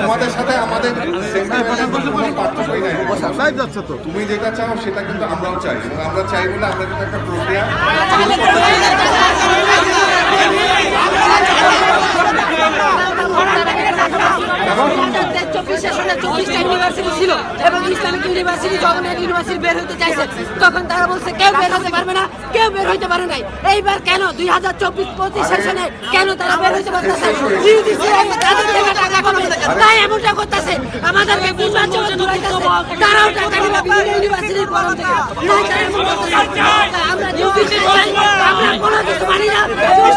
তোমাদের সাথে আমাদের তুমি যেটা চাও সেটা কিন্তু আমরাও চাই আমরা চাই বলে আমরা কিন্তু একটা প্রক্রিয়া চব্বিশ সেশনে চব্বিশটা ইউনিভার্সিটি ছিল এবং ইসলামিক ইউনিভার্সিটি যখন এক ইউনিভার্সিটি বের হতে চাইছে, তখন তারা বলছে, কেউ বের হতে পারবে না, কেউ বের হইতে পারে নাই। এইবার কেন দুই হাজার চব্বিশ পঁচিশ সেশনে কেন তারা বের হইতে পারতেছে? তাই এমনটা করতেছে। আমাদেরকে নির্বাচন দৌড়াইতেছে তারাও টাকা নিবে ইউনিভার্সিটির। তাই আমরা চাই আমরা কোনো কিছু মানি না চব্বিশ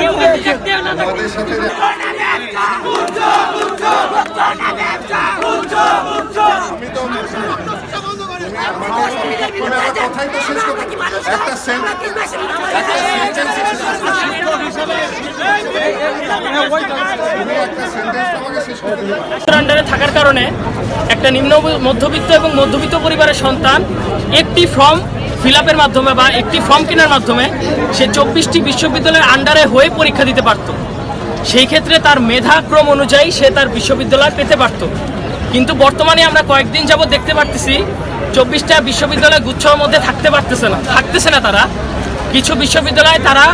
কেউ কিন্তু দেখতেও না আমাদের সাথে যে- আমি তো তুমি আমাকে তুমি আমার আন্ডারে থাকার কারণে একটা নিম্ন মধ্যবিত্ত এবং মধ্যবিত্ত পরিবারের সন্তান একটি ফর্ম ফিল মাধ্যমে বা একটি ফর্ম কেনার মাধ্যমে সে চব্বিশটি বিশ্ববিদ্যালয়ের আন্ডারে হয়ে পরীক্ষা দিতে পারত। সেই ক্ষেত্রে তার মেধাক্রম অনুযায়ী সে তার বিশ্ববিদ্যালয় পেতে পারত। কিন্তু বর্তমানে আমরা কয়েকদিন যাবত দেখতে পারতেছি, চব্বিশটা বিশ্ববিদ্যালয় গুচ্ছর মধ্যে থাকতে পারতেছে না, থাকতেছে না তারা। কিছু বিশ্ববিদ্যালয় তারা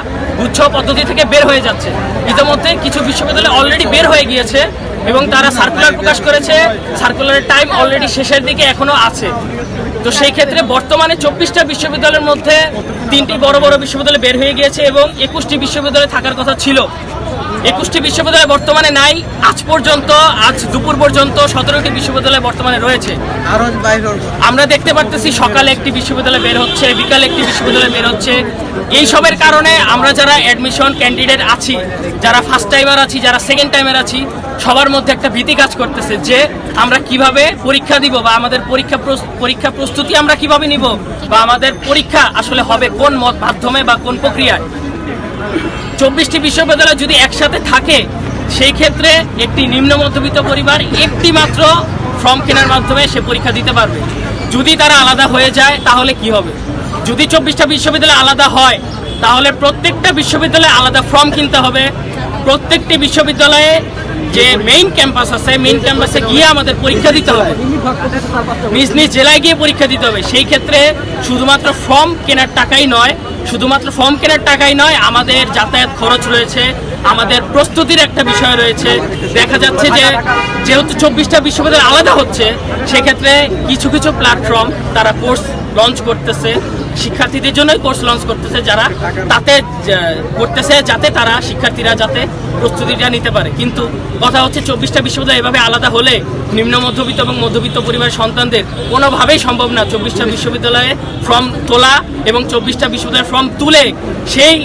গুচ্ছ পদ্ধতি থেকে বের হয়ে যাচ্ছে। ইতিমধ্যে কিছু বিশ্ববিদ্যালয় অলরেডি বের হয়ে গিয়েছে এবং তারা সার্কুলার প্রকাশ করেছে সার্কুলারের টাইম অলরেডি শেষের দিকে এখনও আছে। তো সেই ক্ষেত্রে বর্তমানে চব্বিশটা বিশ্ববিদ্যালয়ের মধ্যে তিনটি বড় বড় বিশ্ববিদ্যালয় বের হয়ে গিয়েছে এবং একুশটি বিশ্ববিদ্যালয় থাকার কথা ছিল। একুশটি বিশ্ববিদ্যালয় বর্তমানে নাই। আজ পর্যন্ত আজ দুপুর পর্যন্ত সতেরোটি বিশ্ববিদ্যালয় বর্তমানে রয়েছে। আমরা দেখতে পারতেছি সকালে একটি বিশ্ববিদ্যালয় বের হচ্ছে বিকালে একটি বিশ্ববিদ্যালয় বের হচ্ছে। এই সবের কারণে আমরা যারা অ্যাডমিশন ক্যান্ডিডেট আছি যারা ফার্স্ট টাইমার আছি যারা সেকেন্ড টাইমার আছি সবার মধ্যে একটা ভীতি কাজ করতেছে যে আমরা কীভাবে পরীক্ষা দিব বা আমাদের পরীক্ষা পরীক্ষা প্রস্তুতি আমরা কীভাবে নিব বা আমাদের পরীক্ষা আসলে হবে কোন মত মাধ্যমে বা কোন প্রক্রিয়ায়। চব্বিশটি বিশ্ববিদ্যালয় যদি একসাথে থাকে, সেই ক্ষেত্রে একটি নিম্ন মধ্যবিত্ত পরিবার একটি মাত্র ফর্ম কেনার মাধ্যমে সে পরীক্ষা দিতে পারবে। যদি তারা আলাদা হয়ে যায়, তাহলে কি হবে? যদি চব্বিশটা বিশ্ববিদ্যালয় আলাদা হয়, তাহলে প্রত্যেকটা বিশ্ববিদ্যালয়ে আলাদা ফর্ম কিনতে হবে। প্রত্যেকটি বিশ্ববিদ্যালয়ে যে মেইন ক্যাম্পাস আছে মেইন ক্যাম্পাসে গিয়ে আমাদের পরীক্ষা দিতে হবে। নিজ নিজ জেলায় গিয়ে পরীক্ষা দিতে হবে। সেই ক্ষেত্রে শুধুমাত্র ফর্ম কেনার টাকাই নয়, শুধুমাত্র ফর্ম কেনার টাকাই নয়, আমাদের যাতায়াত খরচ রয়েছে, আমাদের প্রস্তুতির একটা বিষয় রয়েছে। দেখা যাচ্ছে যে, যেহেতু চব্বিশটা বিশ্ববিদ্যালয় আলাদা হচ্ছে, সেক্ষেত্রে কিছু কিছু প্ল্যাটফর্ম তারা কোর্স লঞ্চ করতেছে। শিক্ষার্থীদের জন্যই কোর্স লঞ্চ করতেছে যারা। তাতে করতেছে যাতে তারা, শিক্ষার্থীরা যাতে প্রস্তুতিটা নিতে পারে। কিন্তু কথা হচ্ছে চব্বিশটা বিশ্ববিদ্যালয় এভাবে আলাদা হলে নিম্ন, মধ্যবিত্ত এবং মধ্যবিত্ত পরিবারের সন্তানদের কোনোভাবেই সম্ভব না। চব্বিশটা বিশ্ববিদ্যালয়ে ফর্ম তোলা এবং চব্বিশটা বিশ্ববিদ্যালয়ের ফর্ম তুলে সেই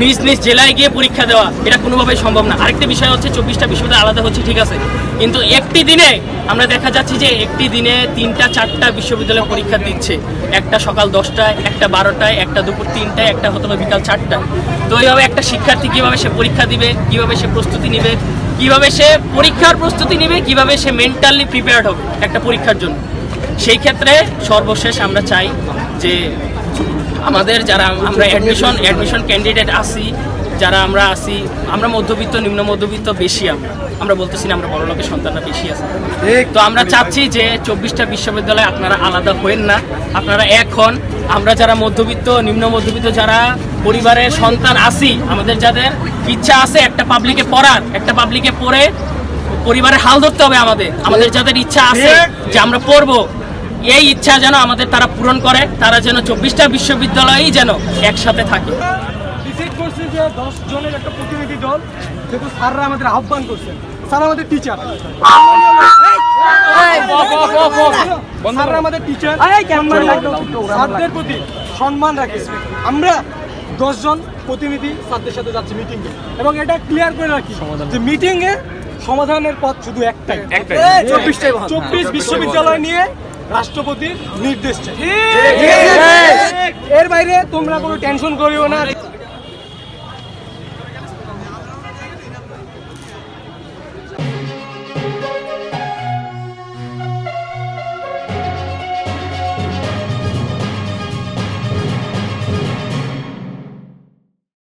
নিজ নিজ জেলায় গিয়ে পরীক্ষা দেওয়া, এটা কোনোভাবেই সম্ভব না। আরেকটি বিষয় হচ্ছে, চব্বিশটা বিশ্ববিদ্যালয় আলাদা হচ্ছে, ঠিক আছে। কিন্তু একটি দিনে আমরা দেখা যাচ্ছে যে, একটি দিনে তিনটা, চারটা বিশ্ববিদ্যালয় পরীক্ষা দিচ্ছে। একটা সকাল দশটায়, একটা বারোটায়, একটা দুপুর তিনটায়, একটা হতো বিকাল চারটায়। তো এইভাবে একটা শিক্ষার্থী কীভাবে সে পরীক্ষা দিবে, কীভাবে সে প্রস্তুতি নেবে, কীভাবে সে পরীক্ষার প্রস্তুতি নিবে, কীভাবে সে মেন্টালি প্রিপেয়ার্ড হবে একটা পরীক্ষার জন্য। সেই ক্ষেত্রে সর্বশেষ আমরা চাই যে আমাদের যারা আমরা অ্যাডমিশন অ্যাডমিশন ক্যান্ডিডেট আসি যারা আমরা আসি আমরা মধ্যবিত্ত, নিম্ন মধ্যবিত্ত বেশি আমরা। আমরা বলতেছি না আমরা বড় লোকের সন্তানরা বেশি আছে। তো আমরা চাচ্ছি যে চব্বিশটা বিশ্ববিদ্যালয় আপনারা আলাদা হবেন না। আপনারা এক হন। আমরা যারা মধ্যবিত্ত, নিম্ন মধ্যবিত্ত, যারা পরিবারের সন্তান আসি আমাদের যাদের ইচ্ছা আছে একটা পাবলিকে পড়ার, একটা পাবলিকে পড়ে পরিবারের হাল ধরতে হবে আমাদের। আমাদের যাদের ইচ্ছা আছে যে আমরা পড়ব। এই ইচ্ছা যেন আমাদের তারা পূরণ করে তারা যেন চব্বিশটা বিশ্ববিদ্যালয়েই যেন একসাথে থাকে। ডিসাইড করছি যে দশ জনের একটা প্রতিনিধি দল যেহেতু স্যাররা আমাদের আহ্বান করছেন স্যার আমাদের টিচার স্যাররা আমাদের টিচার স্যারদের প্রতি সম্মান রাখে আমরা দশজন প্রতিনিধি স্যারদের সাথে যাচ্ছি মিটিংয়ে এবং এটা ক্লিয়ার করে রাখি যে মিটিংয়ে সমাধানের পথ শুধু একটাই। চব্বিশটাই। চব্বিশ বিশ্ববিদ্যালয় নিয়ে রাষ্ট্রপতির নির্দেশ চাই। এর বাইরে তোমরা কোনো টেনশন করিও না।